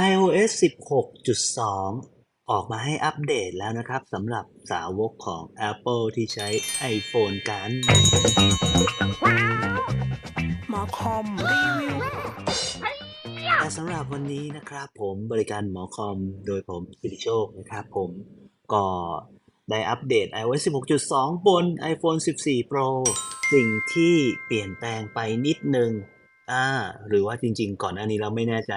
iOS 16.2 ออกมาให้อัปเดตแล้วนะครับสำหรับสาวกของ Apple ที่ใช้ iPhone กัน หมอคอมรีวิวแต่สำหรับวันนี้นะครับ ผมบริการหมอคอมโดยผมสิริโชคนะครับผมก็ได้อัปเดต iOS 16.2 บน iPhone 14 Pro สิ่งที่เปลี่ยนแปลงไปนิดนึงอ่าหรือว่าจริง ๆ ก่อนหน้านี้เราไม่แน่ใจ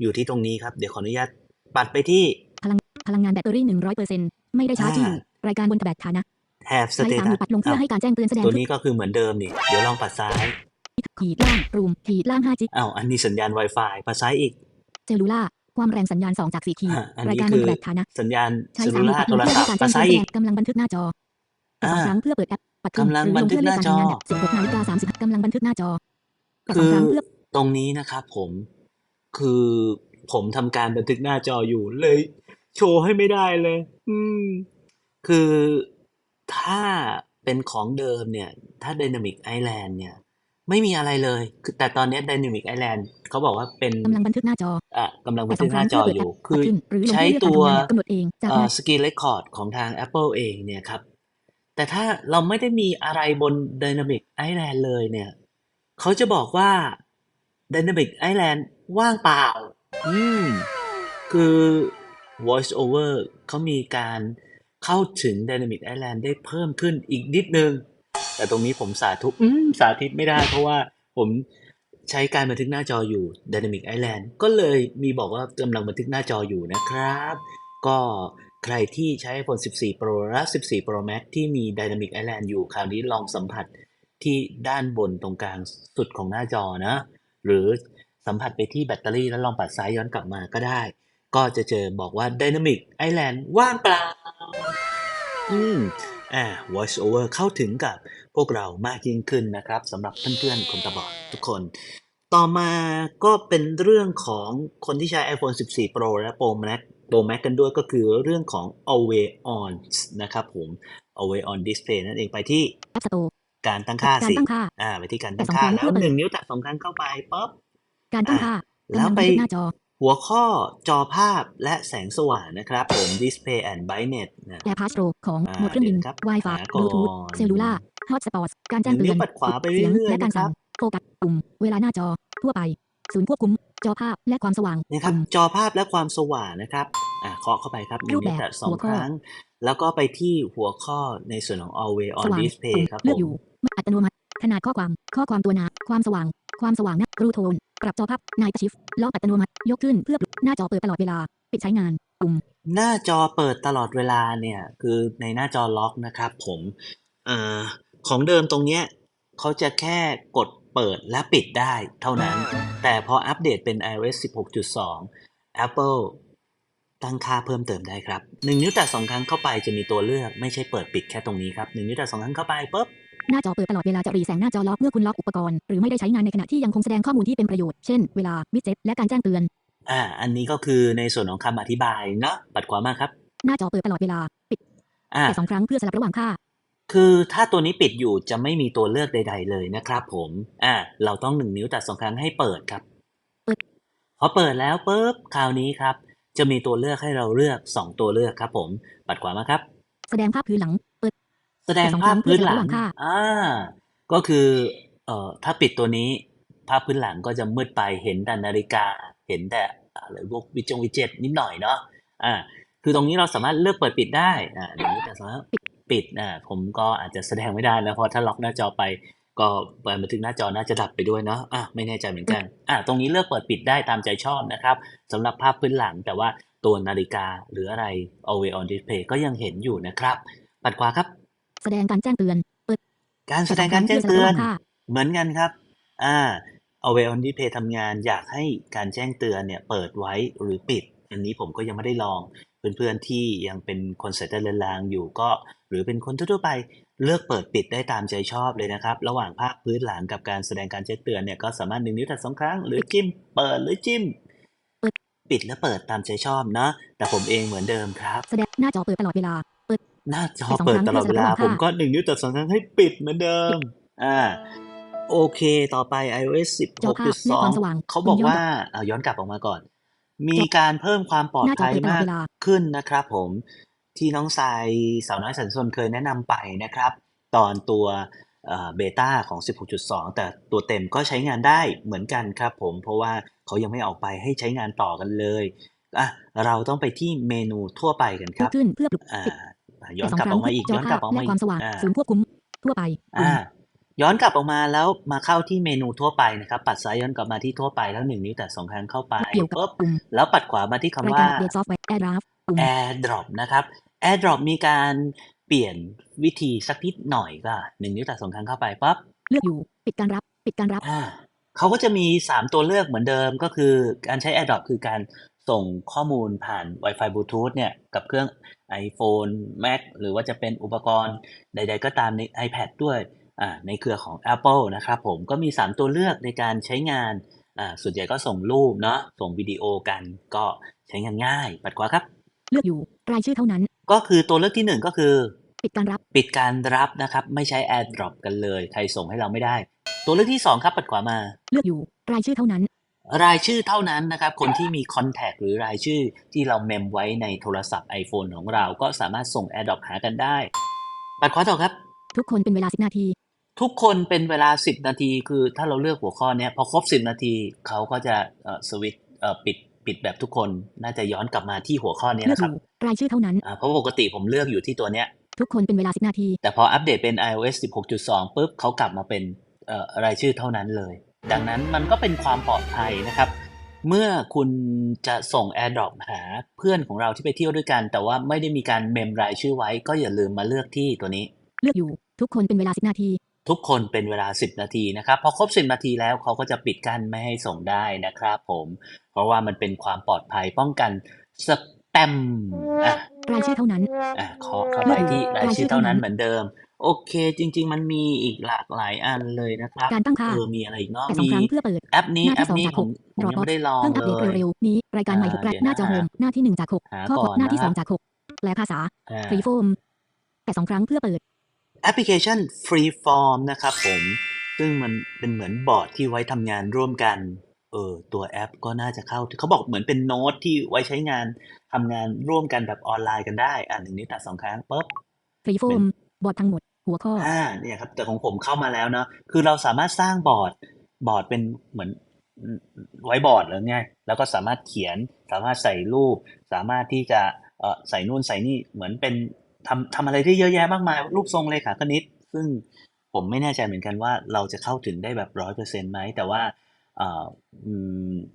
อยู่ที่ตรงนี้ครับ เดี๋ยวขออนุญาตปัดไปที่ พลังงานแบตเตอรี่100%ไม่ได้ชาร์จที่อ่ารายการบนแถบฐานะแถบใช้สามมื Status อปัดลงเพื่อให้การแจ้งเตือนแสดงตัวนี้ก็คือเหมือนเดิมนี่เดี๋ยวลองปัดซ้ายขีดล่างรูมขีดล่าง5จิกอ้าวอันนี้สัญญาณ Wi-Fi ปัดซ้ายอีกเซลลูล่าความแรงสัญญาณ2จาก4ขีดอะอันรายนี้การบคืนอแถบฐานะสัญญาณใช้เซลสาลูมมือล่าปัดโทลงรเพื่อศัให้พท์การปัแจ้ดงซ้ายเตือนอีแสกดงกำลังบันทึกหน้าจอปัดสองอ่าครั้งเพื่อเปิดแอปปัดขึ้นกำลังหรือบันลงทึกเพื่อหเลื่น้าอนการจอสัญญาณ16นาฬิกา30กำลังบันทึกหน้าจอปัดสคืองอครั้งเพื่อตรงนี้นะครับผม คือผมทำการบันทึกหน้าจออยู่เลย โชว์ให้ไม่ได้เลย อืม คือถ้าเป็นของเดิมเนี่ย ถ้า Dynamic Island เนี่ย ไม่มีอะไรเลย คือแต่ตอนนี้ Dynamic Island เขาบอกว่าเป็นกำลังบันทึกหน้าจออะกำลังบัปันดสทึอกงหครั้น้างจอเพื่อเปิดอแอปยู่ปัคืดอขึ้นหรือลงใช้เพื่อเลื่อนการตัวทำงานแบบกำหนดเองจากเอ่อนั้นสกรีนเรคคอร์ดของทาง Apple เองเนี่ยครับ แต่ถ้าเราไม่ได้มีอะไรบน Dynamic Island เลยเนี่ย เขาจะบอกว่า Dynamic Island ว่างเปล่า อืม คือ Voice Over เขามีการเข้าถึง Dynamic Island ได้เพิ่มขึ้นอีกนิดนึง แต่ตรงนี้ผมสาธุอืมสาธิตไม่ได้เพราะว่าผมใช้การบันทึกหน้าจออยู่ Dynamic Island ก็เลยมีบอกว่ากำลังบันทึกหน้าจออยู่นะครับ ก็ใครที่ใช้ iPhone 14 Pro และ 14 Pro Max ที่มี Dynamic Island อยู่คราวนี้ลองสัมผัสที่ด้านบนตรงกลางสุดของหน้าจอนะ หรือสัมผัสไปที่แบตเตอรี่แล้วลองปัดซ้ายย้อนกลับมาก็ได้ ก็จะเจอบอกว่า Dynamic Island ว่างเปล่า อืมอ่า voice over เข้าถึงกับพวกเรามากยิ่งขึ้นนะครับสำหรับเพื่อนๆ คนตาบอดทุกคน ต่อมาก็เป็นเรื่องของคนที่ใช้ iPhone 14 Pro และ Pro Max Pro Max กันด้วยก็คือเรื่องของ Always On นะครับผม Always On Display นั่นเองไปที่แอปสโตร์ การตั้งค่าการสิตั้งค่าอ่าไปที่การแต่ตั้งสองค่าครั้งแล้วเพื่อเปิดหนึ่งนิ้วแตะสองครั้งเข้าไปปุ๊บการตั้งค่าแล้วกำลังไปบันทึกหน้าจอหัวข้อจอภาพและแสงสว่างนะครับ ผม Display and Brightness นะแอร์พาสโตรของอ่าโหมดเครื่องบินเดี๋ยวนะครับ Wi-Fi หาก่อน Bluetooth เซลลูล่าฮอตสปอตการแจ้งเตืนิ้อวนปัดขวาไปเรื่เสียงอยๆและการนะครัสั่บงโฟกัสปุ่มเวลาหน้าจอทั่วไป ศูนย์ควบคุม จอภาพและความสว่างนี่ครับปุ่มจอภาพและความสว่างนะครับอ่าเคาะเข้าไปครับหนึ่รูงปนิ้วแบบแตะสองหัวคข้อรั้ง แล้วก็ไปที่หัวข้อในส่วนของ Always ส on ว่าง Display ปุ่มครับเลืผอกอมยู่ ไม่อัตโนมัติ ขนาดข้อความ ข้อความตัวหนา ความสว่าง ความสว่างนะรูโทน ปรับจอภาพนายชิฟล็อกอัตโนมัติ ยกขึ้นเพื่อหน้าจอเปิดตลอดเวลา ปิดใช้งานปุ่ม หน้าจอเปิดตลอดเวลาเนี่ย คือในหน้าจอล็อกนะครับผมเอ่อของเดิมตรงเนี้ยเขาจะแค่กดเปิดและปิดได้เท่านั้น แต่พออัปเดตเป็น iOS 16.2 Apple ตั้งค่าเพิ่มเติมได้ครับหนึ่งนิ้วแตะสองครั้งเข้าไปจะมีตัวเลือกไม่ใช่เปิดปิดแค่ตรงนี้ครับหนึ่งนิ้วแตะสองครั้งเข้าไปปุ๊บ หน้าจอเปิดตลอดเวลาจะรีแสงหน้าจอล็อกเมื่อคุณล็อกอุปกรณ์หรือไม่ได้ใช้งานในขณะที่ยังคงแสดงข้อมูลที่เป็นประโยชน์ เช่น เวลา วิดเจ็ต และการแจ้งเตือน อ่า อันนี้ก็คือในส่วนของคำอธิบายเนาะ ปัดขวามาครับ หน้าจอเปิดตลอดเวลา ปิดอ่าแต่สองครั้งเพื่อสลับระหว่างค่า คือถ้าตัวนี้ปิดอยู่จะไม่มีตัวเลือกใด ๆ เลยนะครับผม อ่า เราต้องหนึ่งนิ้วแต่สองครั้งให้เปิดครับ เปิด พอเปิดแล้วปุ๊บ คราวนี้ครับ จะมีตัวเลือกให้เราเลือกสองตัวเลือกครับ ผม ปัดขวามาครับ แสดงภาพพื้นหลัง เปิด แสดงแต่สองภาพครั้งพื้นหลังเพื่อสลับระหว่างค่าอ่าก็คือเอ่อถ้าปิดตัวนี้ ภาพพื้นหลังก็จะมืดไปเห็นแต่นาฬิกา เห็นแต่อะไรพวกวิจงวิเจ็ตนิดหน่อยเนาะอ่าคือตรงนี้เราสามารถเลือกเปิดปิดได้อ่าหนึ่งนิ้วแต่สองครั้งปิดอ่าผมก็อาจจะแสดงไม่ได้นะเพราะถ้าล็อกหน้าจอไป ก็การบันทึกหน้าจอน่าจะดับไปด้วยเนาะอะไม่แน่ใจเหมือนกันอะตรงนี้เลือกเปิดปิดได้ตามใจชอบนะครับสำหรับภาพพื้นหลังแต่ว่าตัวนาฬิกาหรืออะไร always on display ก็ยังเห็นอยู่นะครับ ปัดขวาครับ แสดงการแจ้งเตือน เปิด การแสแต่ดสองงคการรั้งแจ้เพื่งอสลับเตือนระหว่างค่าเหมือนกันครับ อ่า always on display ทำงานอยากให้การแจ้งเตือนเนี่ยเปิดไว้หรือปิด อันนี้ผมก็ยังไม่ได้ลอง เพื่อนๆที่ยังเป็นคนสายตาเลือนลางอยู่ก็ หรือเป็นคนทั่วๆไปเลือกเปิดปิดได้ตามใจชอบเลยนะครับ ระหว่างภาคพื้นหลังกับการแสดงการแจ้งเตือนเนี่ยก็สามารถหนึ่งนิ้วแตะสองครั้งหรือจิ้มเปิดหรือจิ้มเปิดปิดและเปิดตามใจชอบนะ แต่ผมเองเหมือนเดิมครับ แสดงหน้าจอเปิดตลอดเวลาเปิด หน้าจอแต่สองเปิดครั้งตลอดเวลาเพื่อสลับระหว่างผมก็หนึ่งนิ้วแต่สองครั้งให้ปิดเหมือนเดิม อ่า โอเค ต่อไป iOS จอภาพและความสว่าง16.2 เขาบอกย้อนกลับว่าเอาย้อนกลับออกมาก่อน มีการเพิ่มความปลอดหน้าจอภัยเปิดตลอมาดกเวลาขึ้นนะครับผมที่น้องทรายสาวน้อยสันสนเคยแนะนำไปนะครับ ตอนตัวเบต้าของ 16.2 แต่ตัวเต็มก็ใช้งานได้เหมือนกันครับผม เพราะว่าเขายังไม่ออกไปให้ใช้งานต่อกันเลยอะเราต้องไปที่เมนูทั่วไปกันคยรักบขึ้นเพื่อปลุกอ่าปิด ย้อนสองกลับคอรั้องกมาอีกจอย้อนกลัภาบพออกและมาอีความกสว่างอ่าศูนย์ควบคุมทั่วไปปุ่มอ่าย้อนกลับออกมาแล้วมาเข้าที่เมนูทั่วไปนะครับ ปัดซ้ายย้อนกลับมาที่ทั่วไปแล้วหนึ่งนิ้วแตะสองครั้งเข้าไปเกี่ยวกับปุ๊บปุ่มแล้วปัดขวามาที่คำรายว่าการอัปเดตซอฟต์แวร์แอร์ดราฟปุ่ม AirDrop นะครับ AirDrop มีการเปลี่ยนวิธีสักนิดหน่อยก็หนึ่งนิ้วแตะสองครั้งเข้าไปปั๊บเลือกอยู่ ปิดการรับ ปิดการรับอ่า เขาก็จะมี 3 ตัวเลือกเหมือนเดิมก็คือการใช้ AirDrop คือการส่งข้อมูลผ่าน Wi-Fi Bluetooth เนี่ย กับเครื่อง iPhone Mac หรือว่าจะเป็นอุปกรณ์ใด ๆ ก็ตามใน iPad ด้วยอ่าในเครือของ Apple นะครับผมก็มี 3 ตัวเลือกในการใช้งานอ่าส่วนใหญ่ก็ส่งรูปเนาะส่งวิดีโอกันก็ใช้งานง่าย ปัดขวาครับ เลือกอยู่รายชื่อเท่านั้น ก็คือตัวเลือกที่หนึ่งก็คือ ปิดการรับ ปิดการรับนะครับ ไม่ใช้ AirDrop กันเลย ใครส่งให้เราไม่ได้ ตัวเลือกที่2ครับปัดขวามา เลือกอยู่รายชื่อเท่านั้น รายชื่อเท่านั้นนะครับ คนที่มี Contact หรือรายชื่อที่เราเมมไว้ในโทรศัพท์ iPhone ของเราก็สามารถส่ง AirDrop หากันได้ปัดขวาต่อครับ ทุกคนเป็นเวลาสิบนาที ทุกคนเป็นเวลา 10 นาทีคือถ้าเราเลือกหัวข้อเนี้ยพอครบ 10 นาทีเขาก็จะเอ่อสวิตเอ่อปิดปิดแบบทุกคนน่าจะย้อนกลับมาที่หัวข้อเนี้ยเลือกนะคอรับยู่รายชื่อเท่านั้นอ่าเพราะปกติผมเลือกอยู่ที่ตัวเนี้ยทุกคนเป็นเวลาสิบนาที แต่พออัปเดตเป็น iOS 16.2ปุ๊บเขากลับมาเป็นเอ่อ รายชื่อเท่านั้นเลย ดังนั้นมันก็เป็นความปลอดภัยนะครับ เมื่อคุณจะส่ง AirDrop หาเพื่อนของเราที่ไปเที่ยวด้วยกัน แต่ว่าไม่ได้มีการเมมรายชื่อไว้ ก็อย่าลืมมาเลือกที่ตัวนี้ เลือกอยู่ทุกคนเป็นเวลาสิบนาที ทุกคนเป็นเวลา 10 นาทีนะครับพอครบ 10 นาทีแล้วเขาก็จะปิดกั้นไม่ให้ส่งได้นะครับผม เพราะว่ามันเป็นความปลอดภัยป้องกันส แปมอะรายชื่อเท่านั้น อะขอเข้าไปที่รายชื่อเท่านั้นเหมือนเดิม โอเค จริง ๆ มันมีอีกหลากหลายอันเลยนะครับการตั้งค่าเออมีอะไรอีกเนาะแต่สองมีครั้งเพื่อเปิด แอปนี้หน้าที่แอปนี้สองจากผมผมยัง Dropbox ไม่ได้ลองเพิ่งอัปเลเดตย เร็วๆนี้รายการใหม่อ่าหกรายเดี๋ยวหน้าจอนะโฮมหน้าที่หนึ่งจากหกหาข้อก่คอวานมหน้าที่นะสองจากหกแปลภาษาอ่า ฟรีโฟมแต่สองครั้งเพื่อเปิด แอปพลิเคชัน Freeform นะครับผม ซึ่งมันเป็นเหมือนบอร์ดที่ไว้ทำงานร่วมกัน เออตัวแอปก็น่าจะเข้าเขาบอกเหมือนเป็นโน้ตที่ไว้ใช้งานทำงานร่วมกันแบบออนไลน์กันได้ อ่านหนึ่งนิ้วแตะสองครั้งปุ๊บฟรีโฟมบอร์ดทั้งหมด หัวข้ออ่าเนี่ยครับ แต่ของผมเข้ามาแล้วเนาะคือเราสามารถสร้างบอร์ดบอร์ดเป็นเหมือนไว้บอร์ดหรือไงแล้วก็สามารถเขียนสามารถใส่รูป สามารถที่จะเอ่อใส่นู่นใส่นี่เหมือนเป็นทำทำอะไรได้เยอะแยะมากมาย รูปทรงเลขาคณิต ซึ่งผมไม่แน่ใจเหมือนกันว่าเราจะเข้าถึงได้แบบร้อยเปอร์เซ็นต์ไหมแต่ว่าเอ่ออืม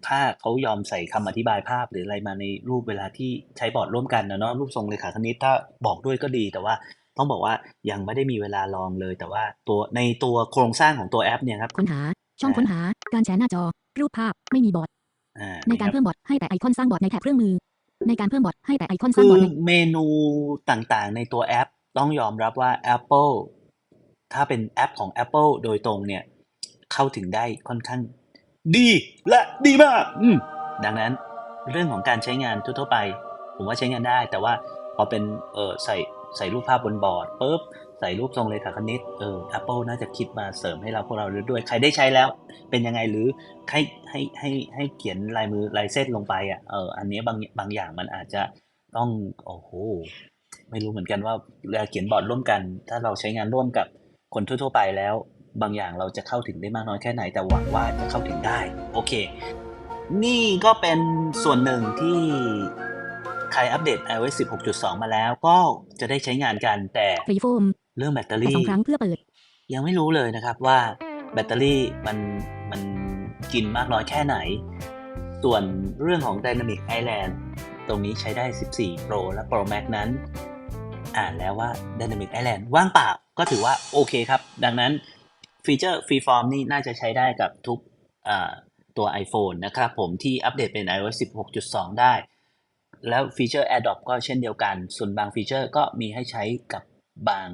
ถ้าเขายอมใส่คำอธิบายภาพหรืออะไรมาในรูปเวลาที่ใช้บอร์ดร่วมกันนะเนาะรูปทรงเลขาคณิตถ้าบอกด้วยก็ดีแต่ว่าต้องบอกว่ายังไม่ได้มีเวลาลองเลย แต่ว่าตัวในตัวโครงสร้างของตัวแอปเนี่ยครับค้นหาช่องค้นหาการแชร์หน้าจอ รูปภาพไม่มีบอร์ดอ่าในการนี่คบเพิ่มบอร์ดให้แต่ไอคอนสร้างบอร์ดในแถบเครื่องมือ ในการเพิ่มบอร์ดให้แต่ไอคอนสคืร้างอบอร์ดในเมนูต่างๆ ในตัวแอปต้องยอมรับว่า Apple ถ้าเป็นแอปของ Apple โดยตรงเนี่ยเข้าถึงได้ค่อนข้าง ดีและดีมากอืมดังนั้นเรื่องของการใช้งานทั่วๆไป ผมว่าใช้งานได้ แต่ว่าพอเป็นเออใส่ใส่รูปภาพบนบอร์ดปุ๊บใส่รูปทรงเลขาคณิตเออ Apple น่าจะคิดมาเสริมให้เราพวกเราด้วย ใครได้ใช้แล้ว เป็นยังไงหรือให้ให้ให้ให้เขียนลายมือลายเส้นลงไปอะเอออันนี้บางบางอย่างมันอาจจะต้องโอ้โหไม่รู้เหมือนกันว่าเวลาเขียนบอร์ดร่วมกัน ถ้าเราใช้งานร่วมกับคนทั่ว ๆ ไปแล้ว บางอย่างเราจะเข้าถึงได้มากน้อยแค่ไหน แต่หวังว่าจะเข้าถึงได้ โอเค นี่ก็เป็นส่วนหนึ่งที่ใครอัปเดต iOS 16.2 มาแล้วก็จะได้ใช้งานกันแต่ฟรีโฟมเรื่องแบตเตอแต่สอรี่งครั้งเพื่อเปิด ยังไม่รู้เลยนะครับว่าแบตเตอรี่มันมันกินมากน้อยแค่ไหน ส่วนเรื่องของ Dynamic Island ตรงนี้ใช้ได้ 14 Pro และ Pro Max นั้น อ่านแล้วว่า Dynamic Island ว่างเปล่าก็ถือว่าโอเคครับ ดังนั้น ฟีเจอร์ Freeform นี่น่าจะใช้ได้กับทุกอ่าตัว iPhone นะครับผมที่อัปเดตเป็น iOS 16.2 ได้ แล้วฟีเจอร์ AirDrop ก็เช่นเดียวกัน ส่วนบางฟีเจอร์ก็มีให้ใช้กับบาง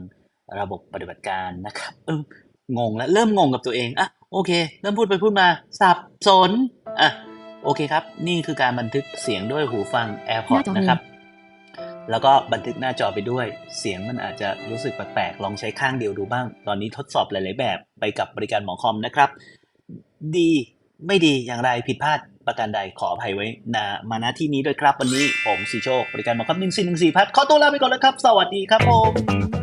ระบบปฏิบัติการนะครับเอองงแล้วเริ่มงงกับตัวเองอะโอเค เริ่มพูดไปพูดมาสับสนอะโอเคครับ นี่คือการบันทึกเสียงด้วยหูฟังหน้า AirPods จอนะครับ แล้วก็บันทึกหน้าจอไปด้วย เสียงมันอาจจะรู้สึกแปลกๆ ลองใช้ข้างเดียวดูบ้าง ตอนนี้ทดสอบหลาย ๆ แบบไปกับบริการหมอคอมนะครับ ดีไม่ดีอย่างไรผิดพลาดประการใดขออภัยไว้นะมาณที่นี้ด้วยครับวันนี้ผมสีโชคบริการหมอคอมหนึ่งสี่หนึ่งสี่พัดขอตัวลาไปก่อนแล้วครับ สวัสดีครับผม